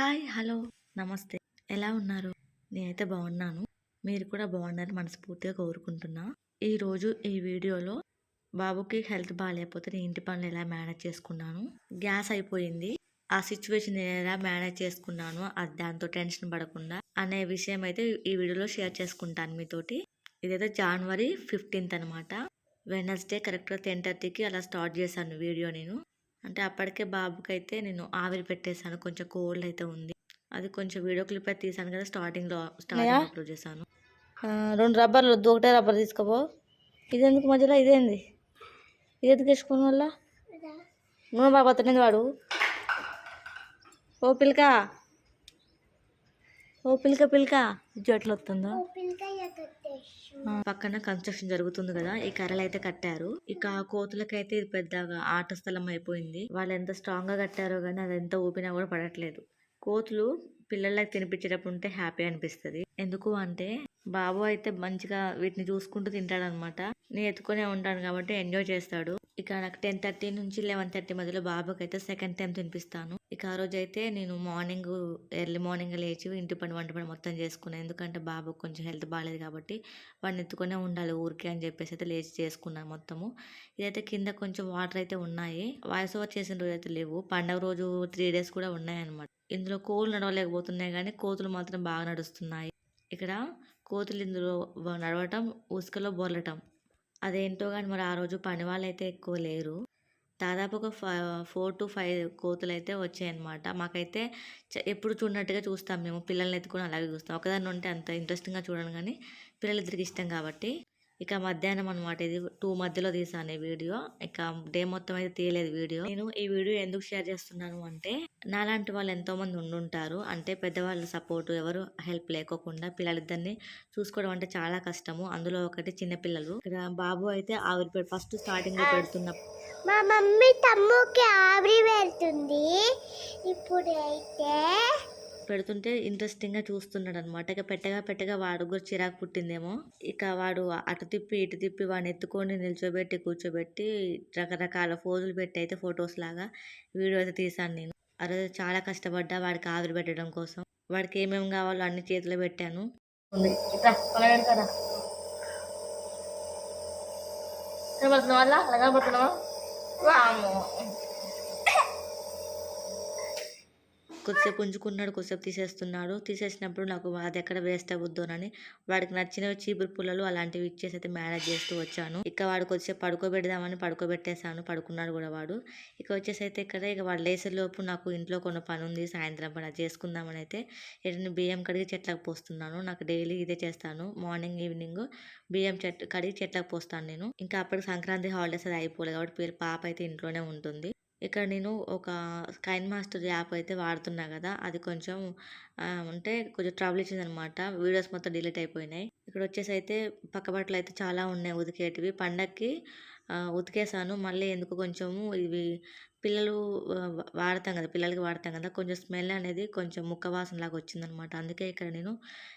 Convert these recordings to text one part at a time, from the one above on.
Hi hello నమస్తే. ఎలా ఉన్నారు? నేనైతే బాగున్నాను. మీరు కూడా బాగున్నారని మనస్ఫూర్తిగా కోరుకుంటున్నా. ఈరోజు ఈ వీడియోలో బాబుకి హెల్త్ బాగాలేకపోతే నేను ఇంటి పనులు ఎలా మేనేజ్ చేసుకున్నాను. గ్యాస్ అయిపోయింది. ఆ సిచ్యువేషన్ నేను ఎలా మేనేజ్ చేసుకున్నాను అది దాంతో టెన్షన్ పడకుండా అనే విషయం అయితే ఈ వీడియోలో షేర్ చేసుకుంటాను మీతోటి. ఇదైతే జనవరి ఫిఫ్టీన్త్ అనమాట వెనస్డే కరెక్ట్గా టెన్ థర్టీకి అలా స్టార్ట్ చేశాను వీడియో నేను. అంటే అప్పటికే బాబుకి అయితే నేను ఆవిరి పెట్టేశాను. కొంచెం కోల్డ్ అయితే ఉంది. అది కొంచెం వీడియో క్లిప్ అయితే తీసాను కదా స్టార్టింగ్లో స్టార్టింగ్ అప్లోడ్ చేశాను. రెండు రబ్బర్లు వద్దు ఒకటే రబ్బర్ తీసుకోపో. ఇదెందుకు మధ్యలో ఇదేంది? ఇది ఎందుకు వేసుకోవడం వల్ల నూనె బాబా తినేది వాడు. ఓ పిల్క. ఓ పిల్క పిల్క. జట్లు వస్తుందో పక్కన కన్స్ట్రక్షన్ జరుగుతుంది కదా ఈ కర్రలు అయితే కట్టారు. ఇక కోతులకైతే ఇది పెద్దగా ఆట స్థలం అయిపోయింది. వాళ్ళు ఎంత స్ట్రాంగ్గా కట్టారో కానీ అది ఎంత ఊపినా కూడా పడట్లేదు. కోతులు పిల్లలకి తినిపించేటప్పుడు ఉంటే హ్యాపీ అనిపిస్తుంది. ఎందుకు అంటే బాబు అయితే మంచిగా వీటిని చూసుకుంటూ తింటాడనమాట. నేను ఎత్తుకునే ఉంటాను కాబట్టి ఎంజాయ్ చేస్తాడు. ఇక నాకు టెన్ థర్టీ నుంచి లెవెన్ థర్టీ మధ్యలో బాబుకి అయితే సెకండ్ టైం తినిపిస్తాను. ఇక ఆ రోజు అయితే నేను మార్నింగ్ ఎర్లీ మార్నింగ్ లేచి ఇంటి పని వంట పని మొత్తం చేసుకున్నాను ఎందుకంటే బాబుకు కొంచెం హెల్త్ బాగాలేదు కాబట్టి వాడిని ఎత్తుకునే ఉండాలి ఊరికే అని చెప్పేసి అయితే లేచి చేసుకున్నాను మొత్తము. ఇదైతే కింద కొంచెం వాటర్ అయితే ఉన్నాయి. వాయిస్ ఓవర్ చేసిన రోజు అయితే లేవు. పండగ రోజు త్రీ డేస్ కూడా ఉన్నాయి అనమాట ఇందులో కోళ్ళు నడవలేకపోతున్నాయి కానీ కోతులు మాత్రం బాగా నడుస్తున్నాయి. ఇక్కడ కోతులు ఇందులో నడవటం ఉసుకలో బొర్లటం. అదేంటో కానీ మరి ఆ రోజు పని వాళ్ళు అయితే ఎక్కువ లేరు. దాదాపు ఒక ఫోర్ టు ఫైవ్ కోతులు అయితే వచ్చాయన్నమాట. మాకైతే చ- ఎప్పుడు చూడనట్టుగా చూస్తాం మేము. పిల్లల్ని ఎత్తుకొని అలాగే చూస్తాం. ఒకదాన్ని ఉంటే అంత ఇంట్రెస్టింగ్గా చూడను కానీ పిల్లలిద్దరికి ఇష్టం కాబట్టి. ఇక మధ్యాహ్నం అనమాట ఇది టూ మధ్యలో తీసాను ఈ వీడియో. ఇక డే మొత్తం అయితే తీయలేదు వీడియో. నేను ఈ వీడియో ఎందుకు షేర్ చేస్తున్నాను అంటే నాలాంటి వాళ్ళు ఎంతో మంది ఉండుంటారు. అంటే పెద్దవాళ్ళ సపోర్ట్ ఎవరు హెల్ప్ లేకోకుండా పిల్లలిద్దరిని చూసుకోవడం అంటే చాలా కష్టము. అందులో ఒకటి చిన్న పిల్లలు. ఇక్కడ బాబు అయితే ఆవిరి ఫస్ట్ స్టార్టింగ్ పెడుతున్నప్పుడు పెడుతున్న మా మమ్మీ తమ్ముకి ఆవిరి వెళ్తుంది ఇప్పుడైతే పెడుతుంటే ఇంట్రెస్టింగ్గా చూస్తున్నాడు అనమాట ఇక పెట్టగా పెట్టగా వాడు కూడా చిరాకు పుట్టిందేమో. ఇక వాడు అటు తిప్పి ఇటు తిప్పి వాడిని ఎత్తుకొని నిల్చోబెట్టి కూర్చోబెట్టి రకరకాల ఫోజులు పెట్టి అయితే ఫొటోస్ లాగా వీడియో అయితే తీసాను నేను. ఆ రోజు చాలా కష్టపడ్డా వాడికి ఆవిరి పెట్టడం కోసం. వాడికి ఏమేమి కావాలో అన్ని చేతిలో పెట్టాను. కనబడుతున్నావా అలా? కనబడుతున్నావా? కొద్దిసేపు ఉంచుకున్నాడు కొద్దిసేపు తీసేస్తున్నాడు. తీసేసినప్పుడు నాకు అది ఎక్కడ వేస్ట్ అవ్వద్దోనని వాడికి నచ్చిన చీపురు పుల్లలు అలాంటివి ఇచ్చేసి అయితే మేనేజ్ చేస్తూ వచ్చాను. ఇక వాడు కొద్దిసేపు పడుకోబెడదామని పడుకోబెట్టేశాను. పడుకున్నాడు కూడా వాడు. ఇక వచ్చేసి అయితే ఇక్కడ ఇక వాడు లేసేలోపు నాకు ఇంట్లో కొన్ని పని ఉంది. సాయంత్రం పని చేసుకుందామని అయితే ఎన్ని బియ్యం కడిగి చెట్లకు పోస్తున్నాను. నాకు డైలీ ఇదే చేస్తాను. మార్నింగ్ ఈవినింగ్ బియ్యం చెట్టు కడిగి చెట్లకు పోస్తాను నేను. ఇంకా అప్పటికి సంక్రాంతి హాలిడేస్ అది అయిపోలేదు కాబట్టి పాప అయితే ఇంట్లోనే ఉంటుంది. ఇక్కడ నేను ఒక కైన్ మాస్టర్ యాప్ అయితే వాడుతున్నా కదా అది కొంచెం అంటే కొంచెం ట్రబుల్ ఇచ్చింది అనమాట వీడియోస్ మొత్తం డిలీట్ అయిపోయినాయి. ఇక్కడ వచ్చేసి అయితే పక్క బట్టలు అయితే చాలా ఉన్నాయి ఉతికేటివి. పండక్కి ఉతికేసాను. మళ్ళీ ఎందుకు కొంచెము ఇవి పిల్లలు వాడతాం కదా పిల్లలకి వాడతాం కదా కొంచెం స్మెల్ అనేది కొంచెం ముక్క వాసన లాగా వచ్చిందనమాట. అందుకే ఇక్కడ నేను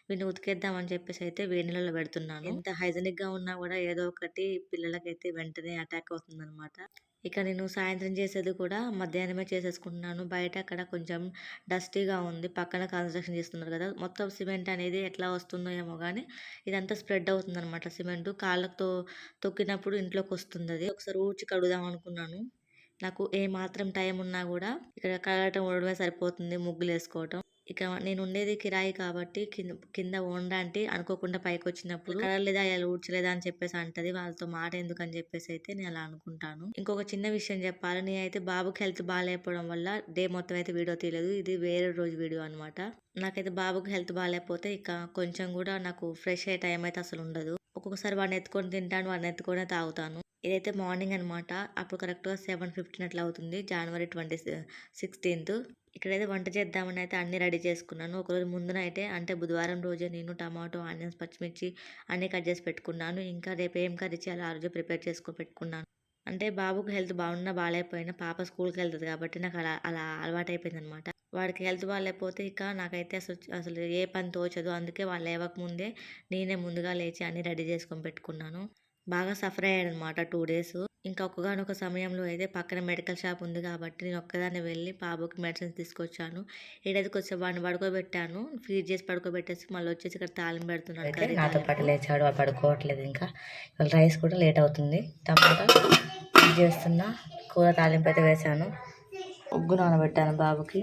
వీటిని ఉతికేద్దామని చెప్పేసి అయితే వేడి నీళ్ళలో పెడుతున్నాను. ఎంత హైజెనిక్గా ఉన్నా కూడా ఏదో ఒకటి పిల్లలకైతే వెంటనే అటాక్ అవుతుందనమాట. ఇక నేను సాయంత్రం చేసేది కూడా మధ్యాహ్నమే చేసేసుకుంటున్నాను. బయట అక్కడ కొంచెం డస్టీగా ఉంది. పక్కన కన్స్ట్రక్షన్ చేస్తున్నారు కదా. మొత్తం సిమెంట్ అనేది ఎట్లా వస్తుందో ఏమో కానీ ఇదంతా స్ప్రెడ్ అవుతుంది అనమాట సిమెంట్. కాళ్ళతో తొక్కినప్పుడు ఇంట్లోకి వస్తుంది అది ఒకసారి ఊడ్చి కడుగుదాం అనుకున్నాను. నాకు ఏ మాత్రం టైం ఉన్నా కూడా ఇక్కడ కడగటం ఉండడమే సరిపోతుంది ముగ్గులు వేసుకోవటం ఇక నేను ఉండేది కిరాయి కాబట్టి కింద కింద వండంటే అనుకోకుండా పైకి వచ్చినప్పుడు కడగలేదా ఇలా ఊడ్చలేదా అని చెప్పేసి అంటది. వాళ్ళతో మాట ఎందుకని చెప్పేసి అయితే నేను అలా అనుకుంటాను. ఇంకొక చిన్న విషయం చెప్పాలి. నేనైతే బాబుకి హెల్త్ బాగాలేకపోవడం వల్ల డే మొత్తం అయితే వీడియో తీయలేదు. ఇది వేరే రోజు వీడియో అనమాట నాకైతే బాబుకి హెల్త్ బాగాలేకపోతే ఇక కొంచెం కూడా నాకు ఫ్రెష్ అయ్యే టైం అయితే అసలు ఉండదు. ఒక్కొక్కసారి వాడిని ఎత్తుకొని తింటాను వాడిని ఎత్తుకొని తాగుతాను. ఇదైతే మార్నింగ్ అనమాట అప్పుడు కరెక్ట్గా సెవెన్ ఫిఫ్టీన్ అట్లా అవుతుంది. జనవరి ట్వంటీ సిక్స్టీన్త్. ఇక్కడైతే వంట చేద్దామని అయితే అన్ని రెడీ చేసుకున్నాను. ఒకరోజు ముందున అయితే అంటే బుధవారం రోజే నేను టమాటో ఆనియన్స్ పచ్చిమిర్చి అన్నీ కట్ చేసి పెట్టుకున్నాను. ఇంకా రేపు ఏం కర్రీ చేయాలో ఆ రోజు ప్రిపేర్ చేసుకొని పెట్టుకున్నాను. అంటే బాబుకి హెల్త్ బాగున్నా బాగాలేకపోయినా పాప స్కూల్కి వెళ్తుంది కాబట్టి నాకు అలా అలా అలవాటు అయిపోయింది అనమాట వాడికి హెల్త్ బాగాలేకపోతే ఇక నాకైతే అసలు అసలు ఏ పని తోచదు. అందుకే వాళ్ళు లేవకముందే నేనే ముందుగా లేచి అన్ని రెడీ చేసుకొని పెట్టుకున్నాను. బాగా సఫర్ అయ్యాడు అనమాట టూ డేస్. ఇంకా ఒక్కగానొక సమయంలో అయితే పక్కన మెడికల్ షాప్ ఉంది కాబట్టి నేను ఒక్కదాన్ని వెళ్ళి బాబుకి మెడిసిన్స్ తీసుకొచ్చాను. ఏడైతే వచ్చే వాడిని పడుకోబెట్టాను. ఫీడ్ చేసి పడుకోబెట్టేసి మళ్ళీ వచ్చేసి ఇక్కడ తాలింపు పెడుతున్నాను నాతో. పాటు లేచాడు పడుకోవట్లేదు ఇంకా. ఇవాళ రైస్ కూడా లేట్ అవుతుంది. టమాటా చేస్తున్నా కూర తాలింపు అయితే వేసాను ఉగ్గు నానబెట్టాను బాబుకి.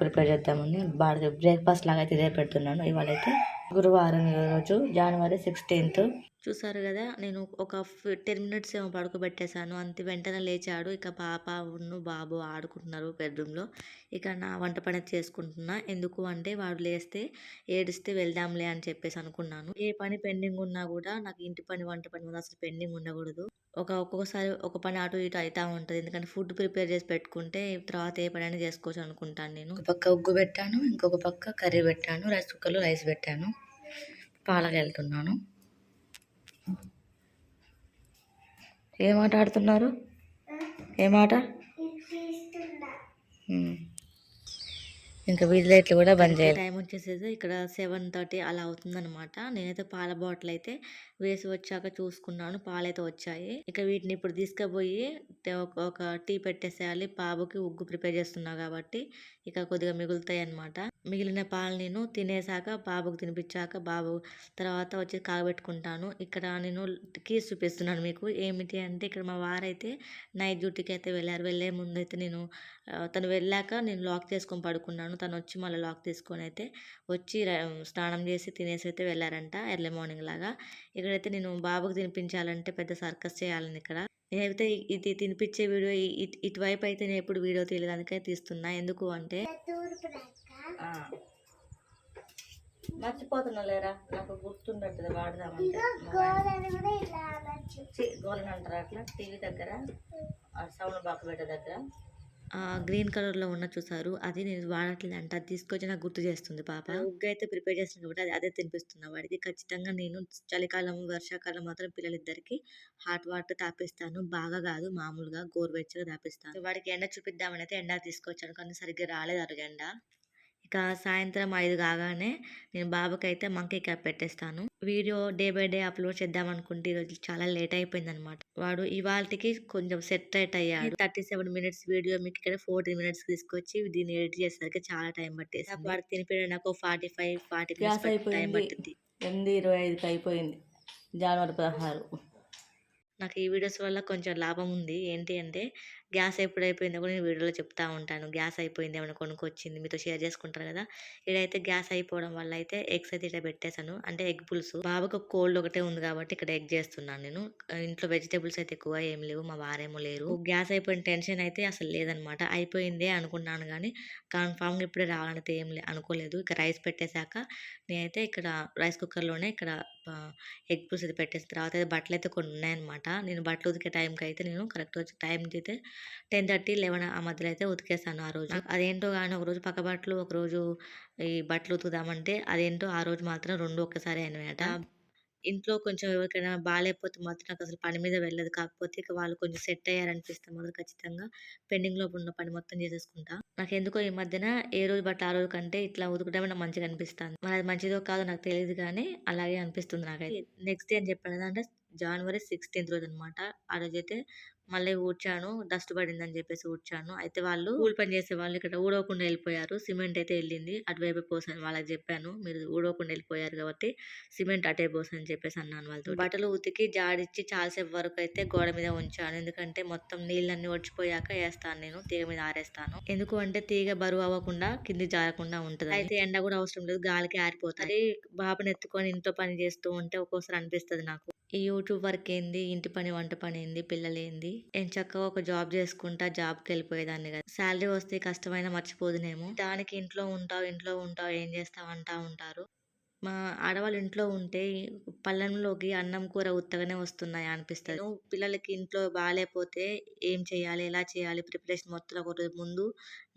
ప్రిపేర్ చేద్దామని. బాడికి బ్రేక్ఫాస్ట్ లాగా అయితే ఇదే పెడుతున్నాను. ఇవాళ అయితే గురువారం రోజు జనవరి సిక్స్టీన్త్ చూసారు కదా నేను ఒక టెన్ మినిట్స్ ఏమో పడుకోబెట్టేశాను. అంతే వెంటనే లేచాడు. ఇక పాప ఉన్ను బాబు ఆడుకుంటున్నారు బెడ్రూమ్లో ఇక నా వంట పని చేసుకుంటున్నా. ఎందుకు అంటే వాడు లేస్తే ఏడిస్తే వెళ్దాంలే అని చెప్పేసి అనుకున్నాను. ఏ పని పెండింగ్ ఉన్నా కూడా నాకు ఇంటి పని వంట పని కూడా అసలు పెండింగ్ ఉండకూడదు. ఒక ఒక్కొక్కసారి ఒక పని అటు ఇటు అవుతా ఉంటుంది. ఎందుకంటే ఫుడ్ ప్రిపేర్ చేసి పెట్టుకుంటే తర్వాత ఏ పని అయినా చేసుకోవచ్చు అనుకుంటాను నేను. ఒక పక్క ఉగ్గు పెట్టాను ఇంకొక పక్క కర్రీ పెట్టాను రైస్ కుక్కర్లో రైస్ పెట్టాను. పాలకు వెళ్తున్నాను. ఏం ఆట ఆడుతున్నారు? ఏం మాట ఇంకా వీధి లైట్లు కూడా బంద్ చేయాలి. టైం వచ్చేసేసి ఇక్కడ సెవెన్ థర్టీ అలా అవుతుందనమాట నేనైతే పాల బాటిల్ అయితే వేసి వచ్చాక చూసుకున్నాను. పాలైతే వచ్చాయి. ఇక వీటిని ఇప్పుడు తీసుకుపోయి ఒక- టీ పెట్టేసేయాలి. బాబుకి ఉగ్గు ప్రిపేర్ చేస్తున్నా కాబట్టి ఇక కొద్దిగా మిగులుతాయి అన్నమాట మిగిలిన పాలు నేను తినేసాక బాబుకు తినిపించాక బాబు తర్వాత వచ్చి కాగబెట్టుకుంటాను. ఇక్కడ నేను కీస్ చూపిస్తున్నాను మీకు. ఏమిటి అంటే ఇక్కడ మా వారైతే నైట్ డ్యూటీకి అయితే వెళ్ళారు. వెళ్ళే ముందు అయితే నేను తను వెళ్ళాక నేను లాక్ చేసుకొని పడుకున్నాను. తను వచ్చి మళ్ళీ లాక్ తీసుకొని అయితే వచ్చి స్నానం చేసి తినేసి అయితే వెళ్ళారంట. ఎర్లీ మార్నింగ్ లాగా. ఇక్కడైతే నేను బాబుకి తినిపించాలంటే పెద్ద సర్కస్ చేయాలని ఇక్కడ. నేనైతే ఇది తినిపించే వీడియో ఇటువైపు అయితే నేను ఎప్పుడు వీడియో తీయలేదు అందుకే తీస్తున్నా. ఎందుకు అంటే మర్చిపోతున్నా లేరా? నాకు గుర్తుండట్లేదు వాడదామంటే. గోలను అంటారు అట్లా? టీవీ దగ్గర? సౌండ్ బాక్స్ పెట్టే దగ్గర? గ్రీన్ కలర్లో ఉన్న చూసారు. అది నేను వాడట్లేదు అంట. అది తీసుకొచ్చి నాకు గుర్తు చేస్తుంది పాప. ఉగ్గు అయితే ప్రిపేర్ చేస్తుంది కాబట్టి అది అదే తినిపిస్తున్నా వాడికి. ఖచ్చితంగా నేను చలికాలం వర్షాకాలం మాత్రం పిల్లలిద్దరికి హాట్ వాటర్ తాపిస్తాను. బాగా కాదు మామూలుగా గోరువెచ్చగా తాపిస్తాను. వాడికి ఎండ చూపిద్దామని అయితే ఎండ తీసుకొచ్చాను. కానీ సరిగ్గా రాలేదు అరుగు ఎండ ఇక సాయంత్రం ఐదు కాగానే నేను బాబుకి అయితే మంకీ క్యాప్ పెట్టేస్తాను. Video day by day upload చేద్దాం అనుకుంటే ఈరోజు చాలా లేట్ అయిపోయింది అనమాట వాడు ఇవాళకి కొంచెం సెట్ రైట్ అయ్యాడు. థర్టీ సెవెన్ మినిట్స్ వీడియో మీకు ఇక్కడ ఫోర్టీన్ మినిట్స్ తీసుకొచ్చి దీన్ని ఎడిట్ చేసేసరికి చాలా టైం పట్టేసి వాడికి తినిపించడం నాకు ఫార్టీ ఫైవ్ ఫార్టీ టైం పట్టింది. ఎనిమిది ఇరవై ఐదుకి అయిపోయింది. జనవరి పదహారు. నాకు ఈ వీడియోస్ వల్ల కొంచెం లాభం ఉంది. ఏంటి అంటే గ్యాస్ ఎప్పుడు అయిపోయిందో కూడా నేను వీడియోలో చెప్తా ఉంటాను. గ్యాస్ అయిపోయింది ఏమైనా కొనుక్కొచ్చింది మీతో షేర్ చేసుకుంటారు కదా. ఇడైతే గ్యాస్ అయిపోవడం వల్ల అయితే ఎగ్స్ అయితే ఇట్లా పెట్టేశాను. అంటే ఎగ్ పులుసు. బాబుకు కోల్డ్ ఒకటే ఉంది కాబట్టి ఇక్కడ ఎగ్ చేస్తున్నాను నేను. ఇంట్లో వెజిటేబుల్స్ అయితే ఎక్కువ ఏం లేవు మా వారేమో లేరు. గ్యాస్ అయిపోయిన టెన్షన్ అయితే అసలు లేదనమాట. అయిపోయిందే అనుకున్నాను కానీ కన్ఫామ్గా ఇప్పుడే రావాలంటే ఏం లే అనుకోలేదు. ఇక రైస్ పెట్టేశాక నేనైతే ఇక్కడ రైస్ కుక్కర్లోనే ఇక్కడ ఎగ్ పులుసు అయితే పెట్టేసిన తర్వాత అయితే బట్టలు అయితే కొన్ని ఉన్నాయన్నమాట. నేను బట్టలు ఉతికే టైంకి అయితే నేను కరెక్ట్ వచ్చి టైంకి అయితే టెన్ థర్టీ లెవెన్ ఆ మధ్యలో అయితే ఉతికేస్తాను ఆ రోజు. అదేంటో కానీ ఒక రోజు పక్క బట్టలు ఒక రోజు ఈ బట్టలు ఉతుకుదామంటే అదేంటో ఆ రోజు మాత్రం రెండు ఒక్కసారి అయినాయట ఇంట్లో కొంచెం ఎవరికైనా బాగాలేకపోతే మాత్రం నాకు అసలు పని మీద వెళ్ళదు. కాకపోతే ఇక వాళ్ళు కొంచెం సెట్ అయ్యారనిపిస్తే మాత్రం ఖచ్చితంగా పెండింగ్లో ఉన్న పని మొత్తం చేసేసుకుంటా. నాకు ఎందుకో ఈ మధ్యన ఏ రోజు బట్ట ఆ రోజు కంటే ఇట్లా ఉతకడమే నాకు మంచిగా అనిపిస్తుంది. మరి అది మంచిదో కాదో నాకు తెలియదు కానీ అలాగే అనిపిస్తుంది నాకైతే. నెక్స్ట్ డే అని చెప్పాను అంటే జనవరి సిక్స్టీన్త్ రోజు అనమాట ఆ రోజు అయితే మళ్ళీ ఊడ్చాను డస్ట్ పడిందని చెప్పేసి ఊడ్చాను. అయితే వాళ్ళు కూలి పని చేసే వాళ్ళు ఇక్కడ ఊడవకుండా వెళ్ళిపోయారు. సిమెంట్ అయితే వెళ్ళింది. అటువైపు పోసాను వాళ్ళకి చెప్పాను మీరు ఊడవకుండా వెళ్ళిపోయారు కాబట్టి సిమెంట్ అటే పోసని చెప్పేసి అన్నాను వాళ్ళతో బట్టలు ఉతికి జాడిచ్చి చాలాసేపు వరకు అయితే గోడ మీద ఉంచాను. ఎందుకంటే మొత్తం నీళ్ళన్నీ వచ్చిపోయాక వేస్తాను నేను తీగ మీద ఆరేస్తాను. ఎందుకు అంటే తీగ బరువు అవ్వకుండా కింది జారకుండా ఉంటది అయితే ఎండ కూడా అవసరం లేదు గాలికి ఆరిపోతుంది బాబుని ఎత్తుకొని ఇంట్లో పని చేస్తూ ఉంటే ఒక్కోసారి అనిపిస్తుంది నాకు. ఈ యూట్యూబ్ వర్క్ ఏంది? ఇంటి పని వంట పని ఏంది? పిల్లలేంది నేను చక్కగా ఒక జాబ్ చేసుకుంటా జాబ్కి వెళ్ళిపోయేదాన్ని కదా. శాలరీ వస్తే కష్టమైన మర్చిపోదునేమో. దానికి ఇంట్లో ఉంటావు ఇంట్లో ఉంటావు ఏం చేస్తావు అంటా ఉంటారు. మా ఆడవాళ్ళు ఇంట్లో ఉంటే పళ్ళెంలోకి అన్నం కూర ఉత్తగానే వస్తున్నాయి అనిపిస్తుంది. పిల్లలకి ఇంట్లో బాగాలేకపోతే ఏం చేయాలి ఎలా చేయాలి ప్రిపరేషన్ మొత్తం ఒక రోజు ముందు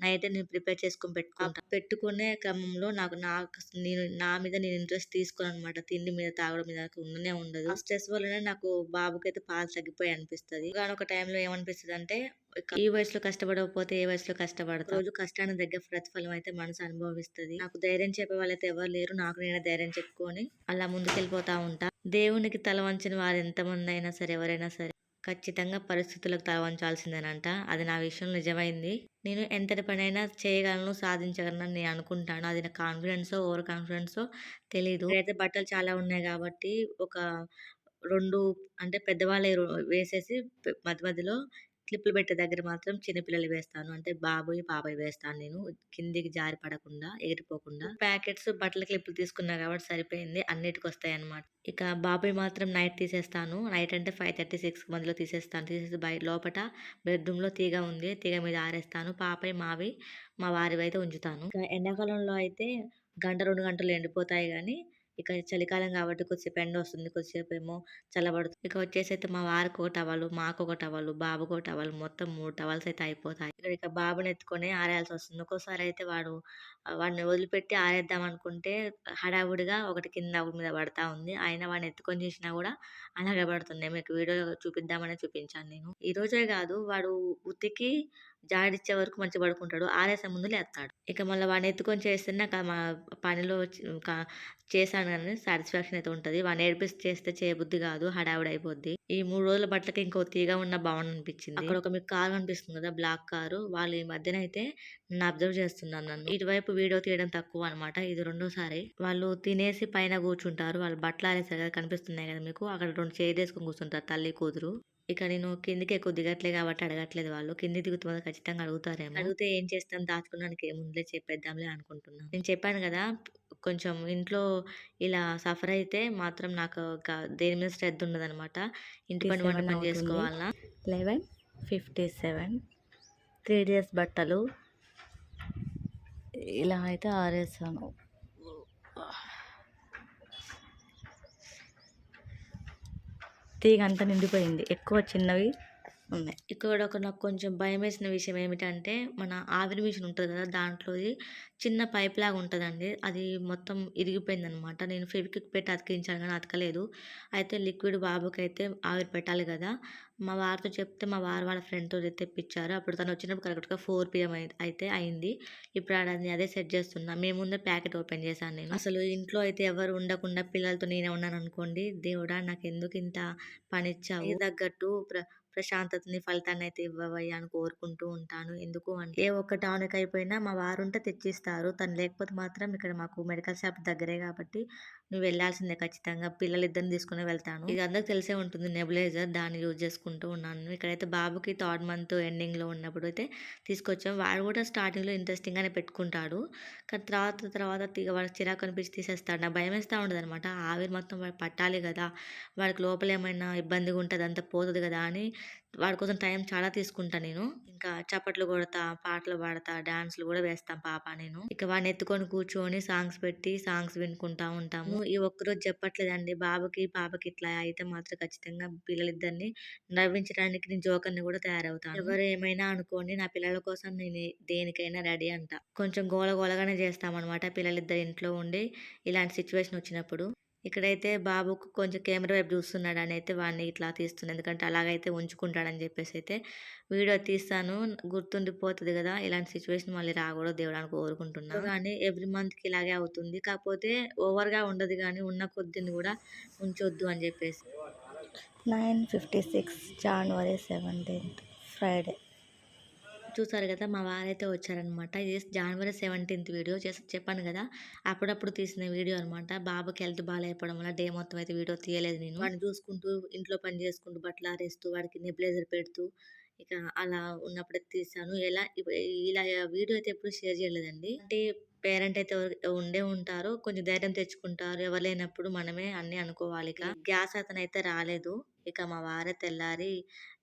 నైట్ నేను ప్రిపేర్ చేసుకొని పెట్టుకుంటా. పెట్టుకునే క్రమంలో నాకు నాకు నేను నా మీద నేను ఇంట్రెస్ట్ తీసుకోను అనమాట తిండి మీద తాగడం మీద ఉండనే ఉండదు. స్ట్రెస్ వల్లనే నాకు బాబుకి అయితే పాలు తగ్గిపోయి అనిపిస్తుంది. కానీ ఒక టైంలో ఏమనిపిస్తుంది అంటే ఈ వయసులో కష్టపడకపోతే ఏ వయసులో కష్టపడతా రోజు కష్టానికి దగ్గర ప్రతిఫలం అయితే మనసు అనుభవిస్తుంది నాకు ధైర్యం చెప్పే వాళ్ళైతే ఎవరు లేరు నాకు నేను ధైర్యం చెప్పుకొని అలా ముందుకెళ్ళిపోతా ఉంటా దేవునికి తల వంచిన వారు ఎంతమంది అయినా సరే ఎవరైనా సరే ఖచ్చితంగా పరిస్థితులకు తల వంచాల్సిందేనంట. అది నా విషయంలో నిజమైంది. నేను ఎంతటి పనైనా చేయగలను, సాధించగలనని నేను అనుకుంటాను. అది నా కాన్ఫిడెన్సో, ఓవర్ కాన్ఫిడెన్సో తెలీదు. ఇక్కడైతే బట్టలు చాలా ఉన్నాయి గాబట్టి ఒక 2 అంటే పెద్దవాళ్ళయి రొ వేసేసి మధ్య మధ్యలో స్లిప్లు పెట్టే దగ్గర మాత్రం చిన్నపిల్లలు వేస్తాను. అంటే బాబుయి, బాబాయ్ వేస్తాను నేను. కిందికి జారి పడకుండా, ఎగిరిపోకుండా. ప్యాకెట్స్ బట్టల క్లిప్పులు తీసుకున్నా కాబట్టి సరిపోయింది. అన్నిటికి వస్తాయి అనమాట ఇక బాబాయ్ మాత్రం నైట్ తీసేస్తాను. నైట్ అంటే 5:30, 6 మధ్యలో తీసేస్తాను. తీసేసి బయ లోపట బెడ్‌రూమ్‌లో తీగ ఉంది. తీగ మీద ఆరేస్తాను. పాపై మావి, మా వారివైతే ఉంచుతాను. ఎండాకాలంలో అయితే గంట, రెండు గంటలు ఎండిపోతాయి కానీ ఇక చలికాలం కాబట్టి కొద్దిసేపు ఎండ వస్తుంది కొద్దిసేపు ఏమో చల్లబడుతుంది. ఇక వచ్చేసి అయితే మా వారికి ఒక టవలు, టవల్ టవలు, ఒక టవలు మొత్తం మూడు టవల్స్ అయితే అయిపోతాయి. ఇక్కడ ఇక ఆరేయాల్సి వస్తుంది ఒక్కోసారి అయితే వాడు వాడిని వదిలిపెట్టి ఆరేద్దాం అనుకుంటే హడావుడిగా ఒకటి కింద, ఒకటి మీద పడతా ఉంది. అయినా వాడిని ఎత్తుకొని చేసినా కూడా అలాగే పడుతుంది మీకు వీడియో చూపిద్దామనే చూపించాను నేను. ఈ రోజే కాదు వాడు ఉతికి జాడిచ్చే వరకు మంచిగా పడుకుంటాడు. ఆరేసే ముందు లేస్తాడు ఇక మళ్ళీ వాడిని ఎత్తుకొని చేస్తేనే నాకు మా పనిలో చేశాను కానీ సాటిస్ఫాక్షన్ అయితే ఉంటది. వాడిని ఏడిపిచ్చి చేస్తే చేయబుద్ధి కాదు హడావిడైపోద్ది అయిపోద్ది. ఈ మూడు రోజుల బట్టలకి ఇంకో తీగా ఉన్న భవన్ అనిపించింది అక్కడ ఒక మీకు కారు అనిపిస్తుంది కదా బ్లాక్ కారు. వాళ్ళు ఈ మధ్యనైతే నన్ను అబ్జర్వ్ చేస్తున్నాను నన్ను. ఇటువైపు వీడియో తీయడం తక్కువ అనమాట. ఇది రెండోసారి. వాళ్ళు తినేసి పైన కూర్చుంటారు. వాళ్ళు బట్టలు ఆరేసారు కదా కనిపిస్తున్నాయి కదా మీకు. అక్కడ రెండు 2 చైర్లేసుకొని కూర్చుంటారు తల్లి, కూతురు. ఇక నేను కిందకి ఎక్కువ దిగట్లే గాబట్టి అడగట్లేదు వాళ్ళు. కిందకి దిగుతే మాత్రం ఖచ్చితంగా అడుగుతారేమో. అడిగితే ఏం చేస్తాం దాచుకోవడానికి ఏముందిలే చెప్పేద్దాంలే అనుకుంటున్నా. నేను చెప్పాను గదా! కొంచెం ఇంట్లో ఇలా సఫర్ అయితే మాత్రం నాకు దేని మీద శ్రద్ధ ఉండదనమాట. ఇంటి పని, వంట 57 పని అవుతుంది. చేసుకోవాలనా 11:57 3 డేస్ బట్టలు ఇలా అయితే ఆరేసాను. తీగ అంతా నిండిపోయింది. ఎక్కువ చిన్నవి ఉన్నాయి. ఇక్కడ ఒక నాకు కొంచెం భయం వేసిన విషయం ఏమిటంటే, మన ఆవిరి మిషన్ ఉంటుంది కదా దాంట్లోది చిన్న పైప్‌లాగా ఉంటుందండి అది మొత్తం ఇరిగిపోయిందనమాట. నేను ఫెవిక్విక్ పెట్టి అతికించాను కానీ అతకలేదు. అయితే లిక్విడ్ బాబుకైతే ఆవిరి పెట్టాలి కదా మా వారితో చెప్తే మా వారు వాళ్ళ ఫ్రెండ్‌తో తెప్పించారు అప్పుడు తను వచ్చినప్పుడు కరెక్ట్‌గా ఫోర్ పిఎం అయితే అయింది. ఇప్పుడు అది అదే సెట్ చేస్తున్నా. మేము ముందే ప్యాకెట్ ఓపెన్ చేశాను నేను. అసలు ఇంట్లో అయితే ఎవరు ఉండకుండా పిల్లలతో నేనే ఉన్నాను అనుకోండి దేవుడా నాకు ఎందుకు ఇంత పనిచ్చావు? తగ్గట్టు ప్ర ప్రశాంతతని, ఫలితాన్నయితే ఇవ్వవయ్యా అని కోరుకుంటూ ఉంటాను. ఎందుకు అంటే ఏ ఒక్క టానిక్ అయిపోయినా మా వారుంటే తెచ్చిస్తారు. తను లేకపోతే మాత్రం ఇక్కడ మాకు మెడికల్ షాప్ దగ్గరే కాబట్టి నువ్వు వెళ్ళాల్సిందే ఖచ్చితంగా. పిల్లలిద్దరిని తీసుకునే వెళ్తాను. ఇది అందరికి తెలిసే ఉంటుంది నెబులైజర్. దాన్ని యూజ్ చేసుకుంటూ ఉన్నాను. ఇక్కడైతే బాబుకి థర్డ్ మంత్ ఎండింగ్‌లో ఉన్నప్పుడు అయితే తీసుకొచ్చాం. వాడు కూడా స్టార్టింగ్‌లో ఇంట్రెస్టింగ్‌గానే పెట్టుకుంటాడు. కానీ తర్వాత తర్వాత వాడికి చిరాకు అనిపించి తీసేస్తాడు. నాకు భయమేస్తా ఉంటదనమాట. ఆవిరి మొత్తం వాడు పట్టాలి కదా వాడికి లోపల ఏమైనా ఇబ్బందిగా ఉంటుంది అంత పోతుంది కదా అని వాడి కోసం టైం చాలా తీసుకుంటా నేను. ఇంకా చప్పట్లు కొడతా, పాటలు పాడతా, డాన్స్‌లు కూడా వేస్తాం పాప నేను. ఇక వాడిని ఎత్తుకొని కూర్చొని సాంగ్స్ పెట్టి సాంగ్స్ వినుకుంటా ఉంటాము. ఈ ఒక్కరోజు చెప్పట్లేదండి. బాబుకి, పాపకి ఇట్లా అయితే మాత్రం ఖచ్చితంగా పిల్లలిద్దరిని నవ్వించడానికి నేను జోకర్‌ని కూడా తయారవుతాను. ఎవరు ఏమైనా అనుకోండి నా పిల్లల కోసం నేను దేనికైనా రెడీ అంట. కొంచెం గోల గోలగానే చేస్తామనమాట పిల్లలిద్దరు ఇంట్లో ఉండి ఇలాంటి సిచ్యువేషన్ వచ్చినప్పుడు. ఇక్కడైతే బాబుకు కొంచెం కెమెరా వైపు చూస్తున్నాడని అయితే వాడిని ఇట్లా తీస్తున్నా. ఎందుకంటే అలాగైతే ఉంచుకుంటాడని చెప్పేసైతే వీడియో తీస్తాను. గుర్తుండిపోతది గదా! ఇలాంటి సిట్యుయేషన్ మళ్ళీ రాకూడదు దేవుడా అని కోరుకుంటున్నా. కానీ ఎవ్రీ మంత్‌కి ఇలాగే అవుతుంది. కాకపోతే ఓవర్‌గా ఉండదు గానీ ఉన్న కొద్దిని గూడా ఉంచొద్దు అని జెప్పేసి. 9:56 జాన్వరి 17థ్ ఫ్రైడే. చూసారు కదా మా వారైతే వచ్చారనమాట. ఇది జనవరి 17థ్ వీడియో చేసి చెప్పాను కదా అప్పుడప్పుడు తీసిన వీడియో అనమాట. బాబుకి హెల్త్ బాలేకపోవడం వల్ల డే మొత్తం అయితే వీడియో తీయలేదు నేను. వాడిని చూసుకుంటూ, ఇంట్లో పని చేసుకుంటూ, బట్టలు ఆరేస్తూ, వాడికి నెబులైజర్ పెడుతూ ఇక అలా ఉన్నప్పుడే తీశాను. ఎలా ఇలా వీడియో అయితే ఎప్పుడు షేర్ చేయలేదండి. అంటే పేరెంట్ అయితే ఎవరు ఉండే ఉంటారు కొంచెం ధైర్యం తెచ్చుకుంటారు. ఎవరు లేనప్పుడు మనమే అన్నీ ఇక గ్యాస్ అతనైతే రాలేదు. ఇక మా వారే తెల్లారి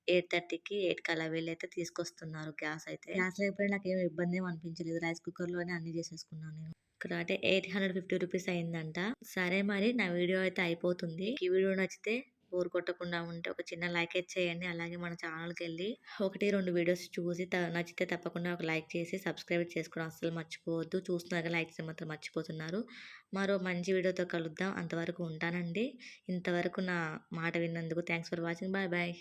8:30కి 8కి అలా వెళ్ళైతే తీసుకొస్తున్నారు గ్యాస్ అయితే. గ్యాస్ లేకపోయినా ఏం ఇబ్బంది ఏమి అనిపించలేదు. రైస్ కుక్కర్‌లోనే అన్నీ చేసేసుకున్నాను నేను. ఇక్కడ అంటే 850 రూపీస్ అయిందంట. సరే మరి నా వీడియో అయితే అయిపోతుంది. ఈ వీడియో నచ్చితే బోర్ కొట్టకుండా ఉంటే ఒక చిన్న లైక్ అయితే చేయండి. అలాగే మన ఛానల్‌కెళ్ళి 1, 2 వీడియోస్ చూసి త నచ్చితే తప్పకుండా ఒక లైక్ చేసి సబ్స్క్రైబ్ చేసుకోవడం అస్సలు మర్చిపోవద్దు. చూస్తున్నారు లైక్ మాత్రం మర్చిపోతున్నారు. మరో మంచి వీడియోతో కలుద్దాం. అంతవరకు ఉంటానండి. ఇంతవరకు నా మాట విన్నందుకు thanks for watching. Bye bye.